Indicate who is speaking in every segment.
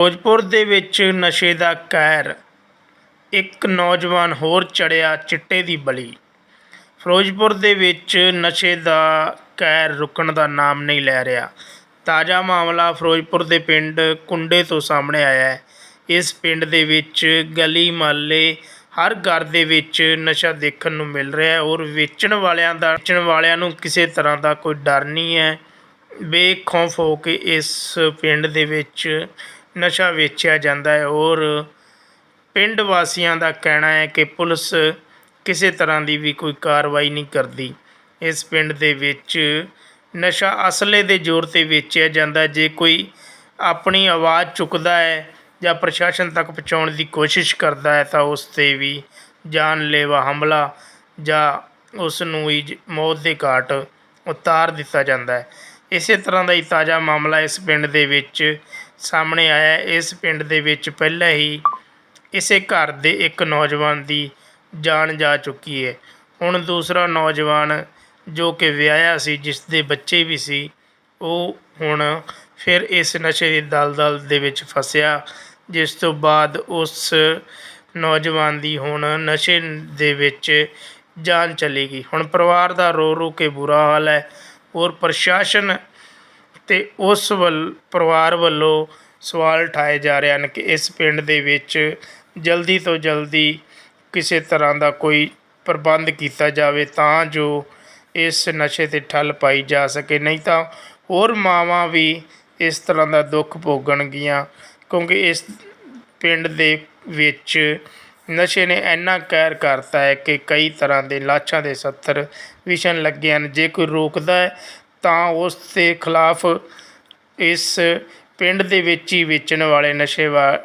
Speaker 1: ਫਿਰੋਜ਼ਪੁਰ ਦੇ ਵਿੱਚ ਨਸ਼ੇ ਦਾ ਕਹਿਰ। ਇੱਕ ਨੌਜਵਾਨ ਹੋਰ ਚੜਿਆ ਚਿੱਟੇ ਦੀ ਬਲੀ। ਫਿਰੋਜ਼ਪੁਰ ਦੇ ਵਿੱਚ ਨਸ਼ੇ ਦਾ ਕਹਿਰ ਰੁਕਣ ਦਾ ਨਾਮ ਨਹੀਂ ਲੈ ਰਿਹਾ। ਤਾਜ਼ਾ ਮਾਮਲਾ ਫਿਰੋਜ਼ਪੁਰ ਦੇ ਪਿੰਡ ਕੁੰਡੇ ਤੋਂ ਸਾਹਮਣੇ ਆਇਆ ਹੈ। ਇਸ ਪਿੰਡ ਦੇ ਵਿੱਚ ਗਲੀ ਮਹੱਲੇ ਹਰ ਘਰ ਦੇ ਵਿੱਚ ਨਸ਼ਾ ਦੇਖਣ ਨੂੰ ਮਿਲ ਰਿਹਾ ਹੈ ਔਰ ਵੇਚਣ ਵਾਲਿਆਂ ਦਾ, ਵੇਚਣ ਵਾਲਿਆਂ ਨੂੰ ਕਿਸੇ ਤਰ੍ਹਾਂ ਦਾ ਕੋਈ ਡਰ ਨਹੀਂ ਹੈ। ਬੇਖੌਫ ਹੋ ਕੇ ਇਸ ਪਿੰਡ ਦੇ ਵਿੱਚ ਨਸ਼ਾ ਵੇਚਿਆ ਜਾਂਦਾ ਹੈ ਔਰ ਪਿੰਡ ਵਾਸੀਆਂ ਦਾ ਕਹਿਣਾ ਹੈ ਕਿ ਪੁਲਿਸ ਕਿਸੇ ਤਰ੍ਹਾਂ ਦੀ ਵੀ ਕੋਈ ਕਾਰਵਾਈ ਨਹੀਂ ਕਰਦੀ। ਇਸ ਪਿੰਡ ਦੇ ਵਿੱਚ ਨਸ਼ਾ ਅਸਲੇ ਦੇ ਜ਼ੋਰ 'ਤੇ ਵੇਚਿਆ ਜਾਂਦਾ ਜੇ ਕੋਈ ਆਪਣੀ ਆਵਾਜ਼ ਚੁੱਕਦਾ ਹੈ ਜਾਂ ਪ੍ਰਸ਼ਾਸਨ ਤੱਕ ਪਹੁੰਚਾਉਣ ਦੀ ਕੋਸ਼ਿਸ਼ ਕਰਦਾ ਹੈ ਤਾਂ ਉਸ 'ਤੇ ਵੀ ਜਾਨਲੇਵਾ ਹਮਲਾ ਜਾਂ ਉਸ ਨੂੰ ਹੀ ਜ- ਮੌਤ ਦੇ ਘਾਟ ਉਤਾਰ ਦਿੱਤਾ ਜਾਂਦਾ ਹੈ। ਇਸੇ ਤਰ੍ਹਾਂ ਦਾ ਹੀ ਤਾਜ਼ਾ ਮਾਮਲਾ ਇਸ ਪਿੰਡ ਦੇ ਵਿੱਚ ਸਾਹਮਣੇ ਆਇਆ। ਇਸ ਪਿੰਡ ਦੇ ਵਿੱਚ ਪਹਿਲਾਂ ਹੀ ਇਸੇ ਘਰ ਦੇ ਇੱਕ ਨੌਜਵਾਨ ਦੀ ਜਾਨ ਜਾ ਚੁੱਕੀ ਹੈ। ਹੁਣ ਦੂਸਰਾ ਨੌਜਵਾਨ ਜੋ ਕਿ ਵਿਆਹਿਆ ਸੀ ਜਿਸ ਦੇ ਬੱਚੇ ਵੀ ਸੀ, ਉਹ ਹੁਣ ਫਿਰ ਇਸ ਨਸ਼ੇ ਦੀ ਦਲਦਲ ਦੇ ਵਿੱਚ ਫਸਿਆ, ਜਿਸ ਤੋਂ ਬਾਅਦ ਉਸ ਨੌਜਵਾਨ ਦੀ ਹੁਣ ਨਸ਼ੇ ਦੇ ਵਿੱਚ ਜਾਨ ਚਲੀ ਗਈ। ਹੁਣ ਪਰਿਵਾਰ ਦਾ ਰੋ ਰੋ ਕੇ ਬੁਰਾ ਹਾਲ ਹੈ। ਔਰ ਪ੍ਰਸ਼ਾਸਨ ਤੇ ਉਸ ਵੱਲ, ਪਰਿਵਾਰ ਵੱਲੋਂ ਸਵਾਲ ਉਠਾਏ ਜਾ ਰਹੇ ਹਨ ਕਿ ਇਸ ਪਿੰਡ ਦੇ ਵਿੱਚ ਜਲਦੀ ਤੋਂ ਜਲਦੀ ਕਿਸੇ ਤਰ੍ਹਾਂ ਦਾ ਕੋਈ ਪ੍ਰਬੰਧ ਕੀਤਾ ਜਾਵੇ ਤਾਂ ਜੋ ਇਸ ਨਸ਼ੇ 'ਤੇ ਠੱਲ ਪਾਈ ਜਾ ਸਕੇ। ਨਹੀਂ ਤਾਂ ਹੋਰ ਮਾਵਾਂ ਵੀ ਇਸ ਤਰ੍ਹਾਂ ਦਾ ਦੁੱਖ ਭੋਗਣਗੀਆਂ, ਕਿਉਂਕਿ ਇਸ ਪਿੰਡ ਦੇ ਵਿੱਚ ਨਸ਼ੇ ਨੇ ਇੰਨਾ ਕਹਿਰ ਕਰਤਾ ਹੈ ਕਿ ਕਈ ਤਰ੍ਹਾਂ ਦੇ ਲਾਸ਼ਾਂ ਦੇ ਸੱਥਰ ਵਿਛਣ ਲੱਗੇ ਹਨ। ਜੇ ਕੋਈ ਰੋਕਦਾ ਹੈ ਤਾਂ ਉਸ ਦੇ ਖਿਲਾਫ ਇਸ ਪਿੰਡ ਦੇ ਵਿੱਚ ਹੀ ਵੇਚਣ ਵਾਲੇ ਨਸ਼ੇ ਵਾ,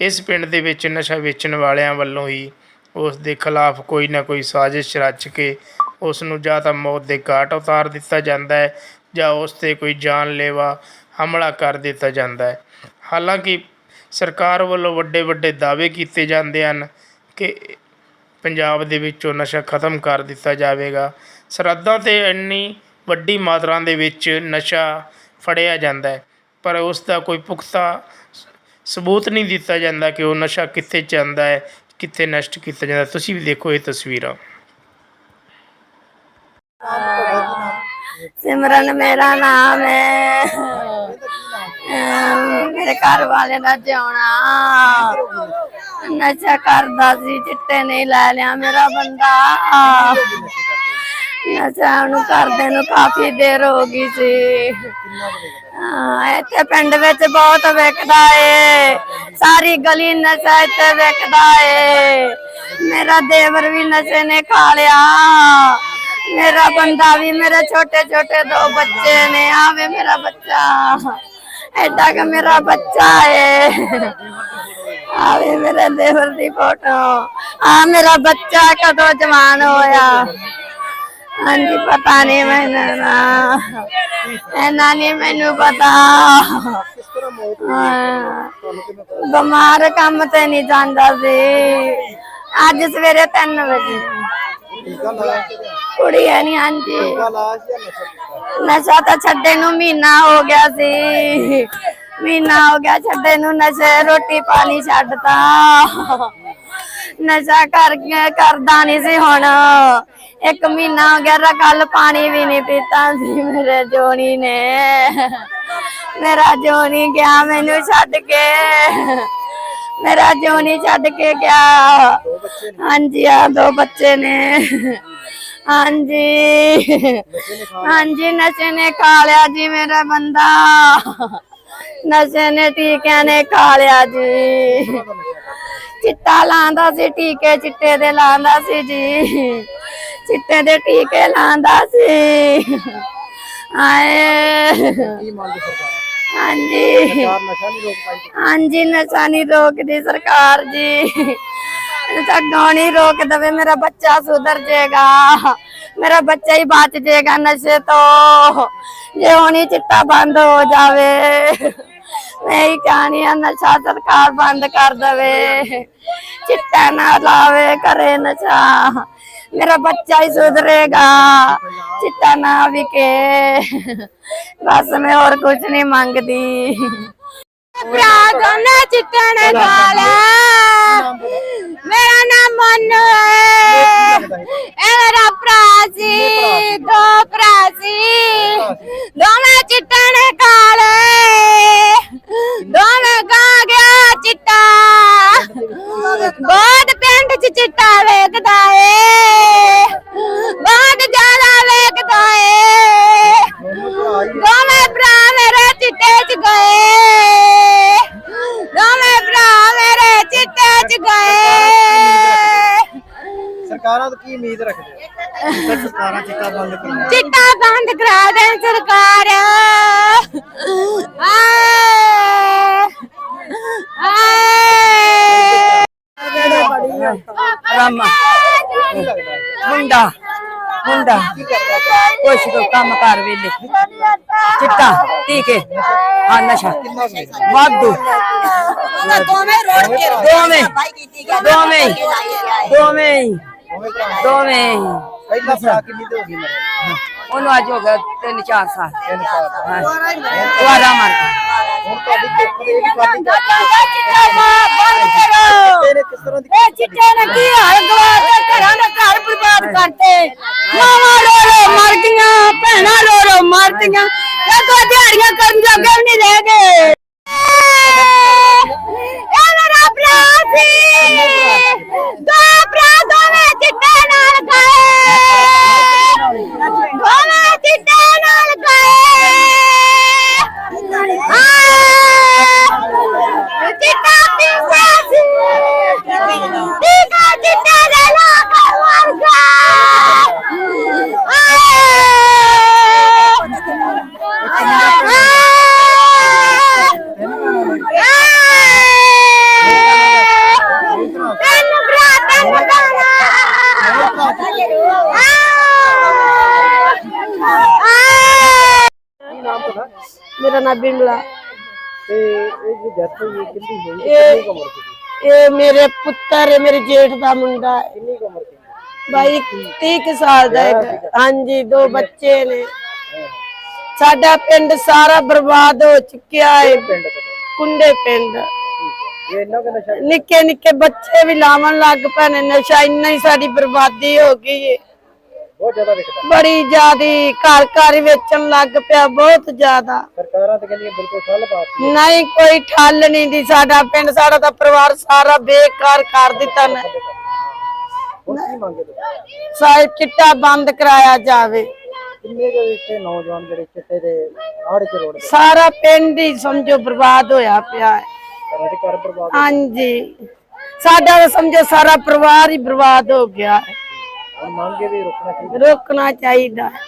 Speaker 1: ਇਸ ਪਿੰਡ ਦੇ ਵਿੱਚ ਨਸ਼ਾ ਵੇਚਣ ਵਾਲਿਆਂ ਵੱਲੋਂ ਹੀ ਉਸ ਦੇ ਖਿਲਾਫ ਕੋਈ ਨਾ ਕੋਈ ਸਾਜ਼ਿਸ਼ ਰਚ ਕੇ ਉਸ ਨੂੰ ਜਾਂ ਤਾਂ ਮੌਤ ਦੇ ਘਾਟ ਉਤਾਰ ਦਿੱਤਾ ਜਾਂਦਾ ਹੈ ਜਾਂ ਉਸ 'ਤੇ ਕੋਈ ਜਾਨਲੇਵਾ ਹਮਲਾ ਕਰ ਦਿੱਤਾ ਜਾਂਦਾ ਹੈ। ਹਾਲਾਂਕਿ ਸਰਕਾਰ ਵੱਲੋਂ ਵੱਡੇ ਵੱਡੇ ਦਾਅਵੇ ਕੀਤੇ ਜਾਂਦੇ ਹਨ ਕਿ ਪੰਜਾਬ ਦੇ ਵਿੱਚੋਂ ਨਸ਼ਾ ਖਤਮ ਕਰ ਦਿੱਤਾ ਜਾਵੇਗਾ। ਸਰਹੱਦਾਂ 'ਤੇ ਇੰਨੀ ਵੱਡੀ ਮਾਤਰਾ ਦੇ ਵਿੱਚ ਨਸ਼ਾ ਫੜਿਆ ਜਾਂਦਾ ਪਰ ਉਸ ਦਾ ਕੋਈ ਪੁਖਤਾ ਸਬੂਤ ਨਹੀਂ ਦਿੱਤਾ ਜਾਂਦਾ ਕਿ ਉਹ ਨਸ਼ਾ ਕਿੱਥੇ ਜਾਂਦਾ ਹੈ, ਕਿੱਥੇ ਨਸ਼ਟ ਕੀਤਾ ਜਾਂਦਾ। ਤੁਸੀਂ ਵੀ ਦੇਖੋ ਇਹ ਤਸਵੀਰਾਂ।
Speaker 2: ਸਿਮਰਨ ਮੇਰਾ ਨਾਮ ਹੈ। ਮੇਰੇ ਘਰ ਵਾਲੇ ਦਾ ਜਿਉਣਾ। ਨਸ਼ਾ ਕਰਦਾ ਸੀ, ਚਿੱਟੇ ਨਹੀਂ ਲੈ ਲਿਆ ਮੇਰਾ ਬੰਦਾ। ਨਸ਼ਾ ਉਹਨੂੰ ਕਰਦੇ ਨੂੰ ਕਾਫੀ ਦੇਰ ਹੋ ਗਈ ਸੀ। ਹਾਂ, ਇੱਥੇ ਪਿੰਡ ਵਿੱਚ ਬਹੁਤ ਵਿਕਦਾ ਏ। ਸਾਰੀ ਗਲੀ ਨਸ਼ਾ ਇੱਥੇ ਵਿਕਦਾ ਏ। ਮੇਰਾ ਦੇਵਰ ਵੀ ਨਸ਼ੇ ਨੇ ਖਾ ਲਿਆ। ਮੇਰਾ ਬੰਦਾ ਵੀ ਮੇਰੇ ਛੋਟੇ ਛੋਟੇ ਦੋ ਬੱਚੇ ਨੇ ਆਵੇ ਮੇਰਾ ਬੱਚਾ। ਐਡਾ ਕਿ ਮੇਰਾ ਬੱਚਾ ਏ। ਆਵੇ ਮੇਰੇ ਦੇਵਰ ਦੀ ਫੋਟੋ। ਆ ਮੇਰਾ ਬੱਚਾ ਕਦੋਂ ਜਵਾਨ ਹੋਇਆ। ਹਾਂਜੀ, ਪਤਾ ਨਹੀਂ ਮੈਨੂੰ ਨਾ। ਇਹਨਾਂ ਨਹੀਂ ਮੈਨੂੰ ਪਤਾ। ਹਾਂ। ਬਿਮਾਰ ਕੰਮ ਤੇ ਨਹੀਂ ਜਾਂਦਾ ਸੀ। ਅੱਜ ਸਵੇਰੇ 3 ਵਜੇ। ਕੁੜੀ ਹੈ ਨਹੀਂ ਹਾਂਜੀ। ਨਸ਼ਾ ਤਾਂ ਛੱਡੇ ਨੂੰ ਮਹੀਨਾ ਹੋ ਗਿਆ ਸੀ। ਮਹੀਨਾ ਹੋ ਗਿਆ, ਛੱਡੇ ਨੂੰ ਨਸ਼ੇ, ਰੋਟੀ ਪਾਣੀ ਛੱਡਤਾ। ਨਸ਼ਾ ਕਰ ਕਰਦਾ ਨਹੀਂ ਸੀ ਹੁਣ। ਇੱਕ ਮਹੀਨਾ ਹੋ ਗਿਆ ਰਾ ਕੱਲ ਪਾਣੀ ਵੀ ਨਹੀਂ ਪੀਤਾ ਸੀ ਮੇਰੇ ਜੋਨੀ ਨੇ। ਮੇਰਾ ਜੋਨੀ ਗਿਆ ਮੈਨੂੰ ਛੱਡ ਕੇ। ਮੇਰਾ ਜੋਨੀ ਛੱਡ ਕੇ ਗਿਆ। ਹਾਂਜੀ ਆ ਦੋ ਬੱਚੇ ਨੇ। ਹਾਂਜੀ। ਹਾਂਜੀ, ਨਸ਼ੇ ਨੇ ਖਾ ਲਿਆ ਜੀ ਮੇਰਾ ਬੰਦਾ। ਨਸ਼ੇ ਨੇ ਟੀਕਿਆਂ ਨੇ ਖਾ ਲਿਆ ਜੀ। ਚਿੱਟਾ ਲਾਂਦਾ ਸੀ ਟੀਕੇ ਚਿੱਟੇ ਦੇ ਲਾਂਦਾ ਸੀ ਜੀ। ਚਿੱਟੇ ਦੇ ਟੀਕੇ ਲਾਂਦਾ ਸੀ। ਆਏ ਹਾਂਜੀ। ਹਾਂਜੀ ਨਸ਼ਾ ਨਹੀਂ ਰੋਕਦੀ ਸਰਕਾਰ ਜੀ। ਨਸ਼ਾ ਨਹੀਂ ਰੋਕ ਦਵੇ? ਮੇਰਾ ਬੱਚਾ ਸੁਧਰ ਜਾਏਗਾ। ਮੇਰਾ ਬੱਚਾ ਹੀ ਬਚ ਜਾਏਗਾ ਨਸ਼ੇ ਤੋਂ। ਜੇ ਹੁਣੀ ਚਿੱਟਾ ਬੰਦ ਹੋ ਜਾਵੇ। ਮੈਂ ਕਹਾਣੀ ਆ, ਨਸ਼ਾ ਸਰਕਾਰ ਬੰਦ ਕਰ ਦਵੇ। ਚਿੱਟਾ ਨਾ ਲਾਵੇ ਕਰੇ ਨਸ਼ਾ। ਮੇਰਾ ਬੱਚਾ ਹੀ ਸੁਧਰੇਗਾ, ਚਿੱਟਾ ਨਾ ਵਿਕੇ। ਬਸ ਮੈਂ ਹੋਰ ਕੁਝ ਨਹੀਂ ਮੰਗਦੀ।
Speaker 3: ਭਰਾ ਦੋਨੇ ਚਿੱਟਾ ਨੇ ਗਾਲਾ ਮੇਰਾ ਨਾਮ ਮਨੂ ਹੈ।
Speaker 4: ਸਰਕਾਰਾਂ ਚਿੱਟਾ ਬੰਦ ਕਰਾਉਣ
Speaker 3: ਚਿੱਟਾ ਬੰਦ ਕਰਾ ਦੇ ਸਰਕਾਰ।
Speaker 5: ਰਾਮਾ। ਮੁੰਡਾ ਮੁੰਡਾ। ਕੁਛ ਕੋ ਕੰਮ ਕਰ ਵੇਲੇ। ਚਿੱਟਾ, ਟੀਕੇ। ਹਾਂ, ਨਸ਼ਾ। ਵਾਧੂ।
Speaker 3: ਦੋਵੇਂ ਰੋਡ ਕੇ
Speaker 5: ਦੋਵੇਂ ਦੋਵੇਂ। ਦੋਵੇਂ।
Speaker 4: ਦੋਵੇਂ। ਪਹਿਲਾ ਭਰਾ ਕਿੰਨੀ ਤੇ ਹੋ ਗਈ ਮਰੇ
Speaker 5: ਉਹਨੂੰ ਅੱਜ ਹੋ ਗਿਆ ਤਿੰਨ ਚਾਰ ਸਾਲ।
Speaker 4: ਤਿੰਨ ਸਾਲ।
Speaker 5: ਹਾਂ। ਦੁਆਰਾ ਮਾਰ ਕੇ।
Speaker 4: ਹੁਣ ਤੁਹਾਡੀ ਚੁੱਪ ਦੇ ਵੀ ਖਾਲੀ
Speaker 3: ਚਿੱਟਾ ਬੰਦ ਕਰੋ।
Speaker 4: ਤੇਰੇ ਕਿਸ ਤਰ੍ਹਾਂ ਦੀ
Speaker 3: ਇਹ ਚਿੱਟੇ ਨੇ ਕੀ ਹਾਲ ਗਵਾ ਕੇ ਘਰਾਂ ਦਾ ਘਰ ਬਰਬਾਦ ਕਰਤੇ। ਮਾਵਾਂ ਰੋ ਰੋ ਮਰ ਗਈਆਂ ਭੈਣਾਂ ਰੋ ਰੋ ਮਰ ਗਈਆਂ ਇਹ ਤਾਂ ਦਿਹਾੜੀਆਂ ਕਰਨ ਜੋਗੇ ਵੀ ਨਹੀਂ ਰਹਿ ਗਏ ਇਹ ਮੇਰਾ ਭਰਾ ਸੀ ਦੋ ਭਰਾ ਦੋਵੇਂ ਚਿੱਟੇ ਨਾਲ ਗਏ ਦੋਵੇਂ ਚਿੱਟੇ ਨਾਲ ਗਏ ਆ ਚਿੱਟਾ ਪੀਂਦਾ ਸੀ ਟੀਕਾ ਚਿੱਟਾ ਦੇ ਲੋਕ ਵਰਗਾ ਤੈਨੂੰ ਭਰਾ ਤੈਨੂੰ
Speaker 4: ਕੀ ਨਾਮ ਤੁਹਾਡਾ
Speaker 3: ਮੇਰਾ ਨਾਮ ਬਿਮਲਾ।
Speaker 4: ਤੇ ਇਹ ਜੀ ਡੈਥ ਹੋਈ ਹੈ ਕਿੰਨੀ ਹੋਈ ਹੈ? ਕਿੰਨੀ ਕੁ ਉਮਰ ਸੀ?
Speaker 3: ਇਹ ਮੇਰੇ ਪੁੱਤਰ ਹੈ ਮੇਰੇ ਜੇਠ ਦਾ ਮੁੰਡਾ ਹੈ।
Speaker 4: ਕਿੰਨੀ ਕੁ ਉਮਰ ਸੀ?
Speaker 3: ਬਾਈ 30 ਕੁ ਸਾਲ ਦਾ ਹੈ। ਹਾਂਜੀ ਦੋ ਬੱਚੇ ਨੇ। ਸਾਡਾ ਪਿੰਡ ਸਾਰਾ ਬਰਬਾਦ ਹੋ ਚੁੱਕਿਆ ਹੈ।
Speaker 4: ਪਿੰਡ ਤੋਂ?
Speaker 3: ਕੁੰਡੇ ਪਿੰਡ।
Speaker 4: ਇਹ ਇੰਨਾ ਕੁ ਨਸ਼ਾ
Speaker 3: ਨਿੱਕੇ ਨਿੱਕੇ ਬੱਚੇ ਵੀ ਲਾਵਣ ਲੱਗ ਪਏ ਨੇ। ਨਸ਼ਾ ਇੰਨਾ ਹੀ ਸਾਡੀ ਬਰਬਾਦੀ ਹੋ ਗਈ ਹੈ।
Speaker 4: ਬਹੁਤ ਜ਼ਿਆਦਾ ਵਿਕਦਾ।
Speaker 3: ਬੜੀ ਜ਼ਿਆਦੀ ਘਰ ਘਰ ਵੇਚਣ ਲੱਗ ਪਿਆ ਬਹੁਤ ਜ਼ਿਆਦਾ।
Speaker 4: ਸਰਕਾਰਾਂ ਤੇ ਕਹਿੰਦੀਆਂ ਬਿਲਕੁਲ ਠੱਲ ਪਾਤੀ
Speaker 3: ਨਹੀਂ ਕੋਈ ਠੱਲ ਨਹੀਂ ਦੀ ਸਾਡਾ ਪਿੰਡ ਸਾਡਾ ਤਾਂ ਪਰਿਵਾਰ ਸਾਰਾ ਬੇਕਾਰ ਕਰ ਦਿੱਤਾ ਨੇ
Speaker 4: ਕੀ ਤੁਸੀਂ?
Speaker 3: ਚਿੱਟਾ ਬੰਦ ਕਰਾਇਆ ਜਾਵੇ।
Speaker 4: ਕਿੰਨੇ ਕੁ ਇੱਥੇ ਨੌਜਵਾਨ ਜਿਹੜੇ ਚਿੱਟੇ ਦੇ ਆੜ ਚ ਰੋੜ
Speaker 3: ਸਾਰਾ ਪਿੰਡ ਹੀ ਸਮਝੋ ਬਰਬਾਦ ਹੋਇਆ ਪਿਆ ਹੈ।
Speaker 4: ਘਰਾਂ ਦੇ ਘਰ ਬਰਬਾਦ
Speaker 3: ਹਾਂਜੀ। ਸਾਡਾ ਤਾਂ ਸਮਝੋ ਸਾਰਾ ਪਰਿਵਾਰ ਹੀ ਬਰਬਾਦ ਹੋ ਗਿਆ ਹੈ।
Speaker 4: ਹੁਣ ਮੰਗੇ ਵੀ ਰੁਕਣਾ ਚਾਹੀਦਾ
Speaker 3: ਰੋਕਣਾ ਚਾਹੀਦਾ ਹੈ।